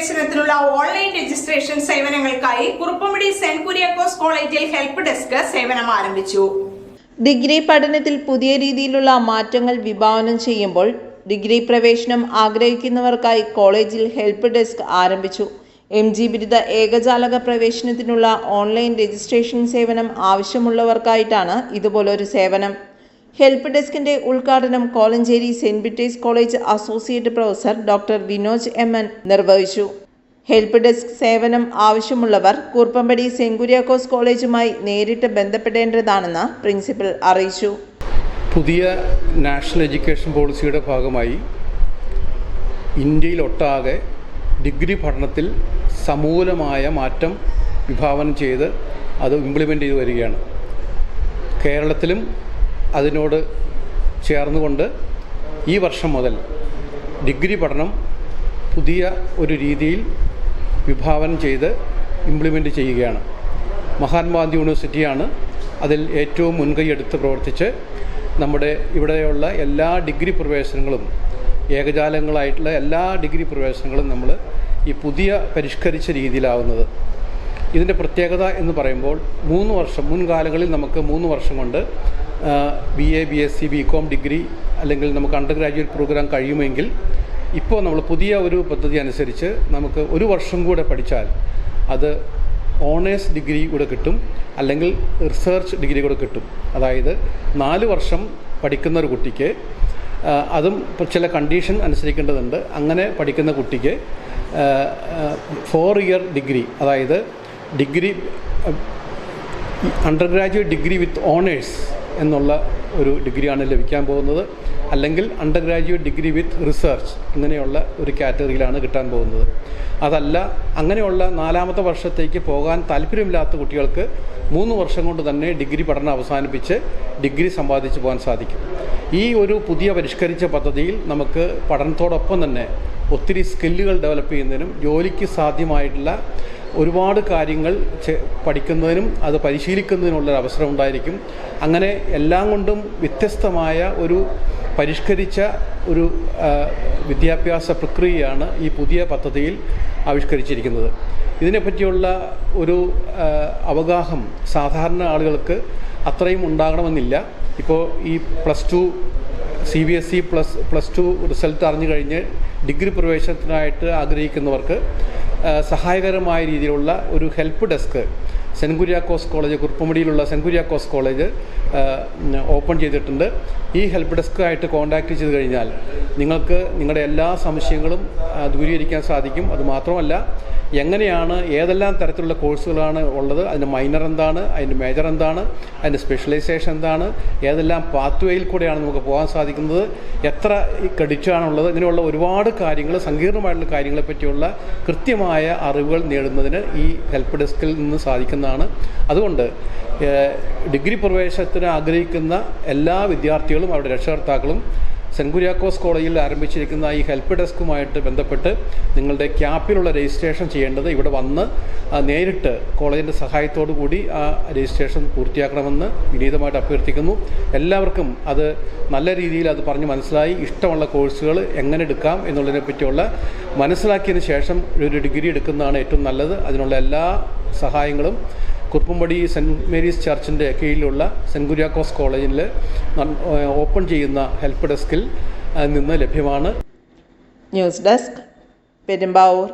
പ്രവേശനത്തിനുള്ള online registration സേവനങ്ങൾക്കായി കുറുപ്പമുടി saint Kuriakose കോളേജിൽ help desk സേവനം ആരംഭിച്ചു. ഡിഗ്രി പഠനത്തിൽ പുതിയ രീതിയിലുള്ള മാറ്റങ്ങൾ വിഭാവനം ചെയ്യുമ്പോൾ ഡിഗ്രി പ്രവേശനം ആഗ്രഹിക്കുന്നവർക്കായി കോളേജിൽ ഹെൽപ്പ് ഡെസ്ക് ആരംഭിച്ചു. എം ജി ബിരുദ ഏകജാലക പ്രവേശനത്തിനുള്ള ഓൺലൈൻ രജിസ്ട്രേഷൻ സേവനം ആവശ്യമുള്ളവർക്കായിട്ടാണ് ഇതുപോലൊരു സേവനം. ഹെൽപ്പ് ഡെസ്കിന്റെ ഉദ്ഘാടനം Kolenchery saint Peter's college associate professor doctor Vinoj M N നിർവഹിച്ചു. ഹെൽപ്പ് ഡെസ്ക് സേവനം ആവശ്യമുള്ളവർ കൂർപ്പമ്പടി സെങ്കുരിയാക്കോസ് കുര്യാക്കോസ് കോളേജുമായി നേരിട്ട് ബന്ധപ്പെടേണ്ടതാണെന്ന് പ്രിൻസിപ്പൽ അറിയിച്ചു. പുതിയ നാഷണൽ എഡ്യൂക്കേഷൻ പോളിസിയുടെ ഭാഗമായി ഇന്ത്യയിലൊട്ടാകെ ഡിഗ്രി പഠനത്തിൽ സമൂലമായ മാറ്റം വിഭാവനം ചെയ്ത് അത് ഇംപ്ലിമെന്റ് ചെയ്തു വരികയാണ്. കേരളത്തിലും അതിനോട് ചേർന്നുകൊണ്ട് ഈ വർഷം മുതൽ ഡിഗ്രി പഠനം പുതിയ ഒരു രീതിയിൽ വിഭാവനം ചെയ്ത് ഇംപ്ലിമെന്റ് ചെയ്യുകയാണ്. മഹാത്മാഗാന്ധി യൂണിവേഴ്സിറ്റിയാണ് അതിൽ ഏറ്റവും മുൻകൈയെടുത്ത് പ്രവർത്തിച്ച് നമ്മുടെ ഇവിടെയുള്ള എല്ലാ ഡിഗ്രി പ്രവേശനങ്ങളും ഏകജാലങ്ങളായിട്ടുള്ള എല്ലാ ഡിഗ്രി പ്രവേശനങ്ങളും നമ്മൾ ഈ പുതിയ പരിഷ്കരിച്ച രീതിയിലാവുന്നത്. ഇതിന്റെ പ്രത്യേകത എന്ന് പറയുമ്പോൾ മൂന്ന് വർഷം മുൻകാലങ്ങളിൽ നമുക്ക് മൂന്ന് വർഷം കൊണ്ട് B A B S C B com degree അല്ലെങ്കിൽ നമുക്ക് അണ്ടർ ഗ്രാജുവേറ്റ് പ്രോഗ്രാം കഴിയുമെങ്കിൽ ഇപ്പോൾ നമ്മൾ പുതിയ ഒരു പദ്ധതി അനുസരിച്ച് നമുക്ക് ഒരു വർഷം കൂടെ പഠിച്ചാൽ അത് ഓണേഴ്സ് ഡിഗ്രി കൂടെ കിട്ടും അല്ലെങ്കിൽ റിസർച്ച് ഡിഗ്രി കൂടെ കിട്ടും. അതായത് നാല് വർഷം പഠിക്കുന്ന ഒരു കുട്ടിക്ക് അതും ചില കണ്ടീഷൻ അനുസരിക്കേണ്ടതുണ്ട്. അങ്ങനെ പഠിക്കുന്ന കുട്ടിക്ക് ഫോർ ഇയർ ഡിഗ്രി അതായത് degree undergraduate degree with honours എന്നുള്ള ഒരു ഡിഗ്രിയാണ് ലഭിക്കാൻ പോകുന്നത്. അല്ലെങ്കിൽ under graduate degree with research ഇങ്ങനെയുള്ള ഒരു കാറ്റഗറിയിലാണ് കിട്ടാൻ പോകുന്നത്. അതല്ല അങ്ങനെയുള്ള നാലാമത്തെ വർഷത്തേക്ക് പോകാൻ താല്പര്യമില്ലാത്ത കുട്ടികൾക്ക് മൂന്ന് വർഷം കൊണ്ട് തന്നെ ഡിഗ്രി പഠനം അവസാനിപ്പിച്ച് ഡിഗ്രി സമ്പാദിച്ചു പോകാൻ സാധിക്കും. ഈ ഒരു പുതിയ പരിഷ്കരിച്ച പദ്ധതിയിൽ നമുക്ക് പഠനത്തോടൊപ്പം തന്നെ ഒത്തിരി സ്കില്ലുകൾ ഡെവലപ്പ് ചെയ്യുന്നതിനും ജോലിക്ക് സാധ്യമായിട്ടുള്ള ഒരുപാട് കാര്യങ്ങൾ പഠിക്കുന്നതിനും അത് പരിശീലിക്കുന്നതിനുള്ള ഒരു അവസരം ഉണ്ടായിരിക്കും. അങ്ങനെ എല്ലാം കൊണ്ടും വ്യത്യസ്തമായ ഒരു പരിഷ്കരിച്ച ഒരു വിദ്യാഭ്യാസ പ്രക്രിയയാണ് ഈ പുതിയ പദ്ധതിയിൽ ആവിഷ്കരിച്ചിരിക്കുന്നത്. ഇതിനെപ്പറ്റിയുള്ള ഒരു അവഗാഹം സാധാരണ ആളുകൾക്ക് അത്രയും ഉണ്ടാകണമെന്നില്ല. ഇപ്പോൾ ഈ plus two C B S E plus plus two result അറിഞ്ഞു കഴിഞ്ഞ് ഡിഗ്രി പ്രവേശനത്തിനായിട്ട് ആഗ്രഹിക്കുന്നവർക്ക് സഹായകരമായ രീതിയിലുള്ള ഒരു help desk saint Kuriakose college കുറുപ്പമുടിയിലുള്ള saint Kuriakose college open ചെയ്തിട്ടുണ്ട്. ഈ ഹെൽപ്പ് ഡെസ്ക്കായിട്ട് കോൺടാക്റ്റ് ചെയ്ത് കഴിഞ്ഞാൽ നിങ്ങൾക്ക് നിങ്ങളുടെ എല്ലാ സംശയങ്ങളും ദൂരീകരിക്കാൻ സാധിക്കും. അതുമാത്രമല്ല എങ്ങനെയാണ് ഏതെല്ലാം തരത്തിലുള്ള കോഴ്സുകളാണ് ഉള്ളത് അതിന്റെ മൈനർ എന്താണ് അതിന്റെ മേജർ എന്താണ് അതിന്റെ സ്പെഷ്യലൈസേഷൻ എന്താണ് ഏതെല്ലാം പാത്വേയിൽ കൂടെയാണ് നമുക്ക് പോകാൻ സാധിക്കുന്നത് എത്ര ക്രെഡിറ്റാണുള്ളത് ഇങ്ങനെയുള്ള ഒരുപാട് കാര്യങ്ങൾ സങ്കീർണമായിട്ടുള്ള കാര്യങ്ങളെ പറ്റിയുള്ള കൃത്യമായ അറിവുകൾ നേടുന്നതിന് ഈ ഹെൽപ്പ് ഡെസ്കിൽ നിന്ന് സാധിക്കുന്നതാണ് അതുകൊണ്ട് ഡിഗ്രി പ്രവേശനത്തിന് ആഗ്രഹിക്കുന്ന എല്ലാ വിദ്യാർത്ഥികളും അവരുടെ രക്ഷകർത്താക്കളും സെന്റ് കുര്യാക്കോസ് കോളേജിൽ ആരംഭിച്ചിരിക്കുന്ന ഈ ഹെൽപ്പ് ഡെസ്കുമായിട്ട് ബന്ധപ്പെട്ട് നിങ്ങളുടെ ക്യാപ്പിലുള്ള രജിസ്ട്രേഷൻ ചെയ്യേണ്ടത് ഇവിടെ വന്ന് നേരിട്ട് കോളേജിന്റെ സഹായത്തോടു കൂടി ആ രജിസ്ട്രേഷൻ പൂർത്തിയാക്കണമെന്ന് വിനീതമായിട്ട് അഭ്യർത്ഥിക്കുന്നു. എല്ലാവർക്കും അത് നല്ല രീതിയിൽ അത് പറഞ്ഞ് മനസ്സിലായി. ഇഷ്ടമുള്ള കോഴ്സുകൾ എങ്ങനെ എടുക്കാം എന്നുള്ളതിനെ പറ്റിയുള്ള മനസ്സിലാക്കിയതിന് ശേഷം ഒരു ഡിഗ്രി എടുക്കുന്നതാണ് ഏറ്റവും നല്ലത്. അതിനുള്ള എല്ലാ സഹായങ്ങളും കുറുപ്പുംപടി സെന്റ് മേരീസ് ചർച്ചിന്റെ കീഴിലുള്ള സെന്റ് കുര്യാക്കോസ് കോളേജിൽ ഓപ്പൺ ചെയ്യുന്ന ഹെൽപ്പ് ഡെസ്കിൽ നിന്ന് ലഭ്യമാണ്. News desk Perumbavoor.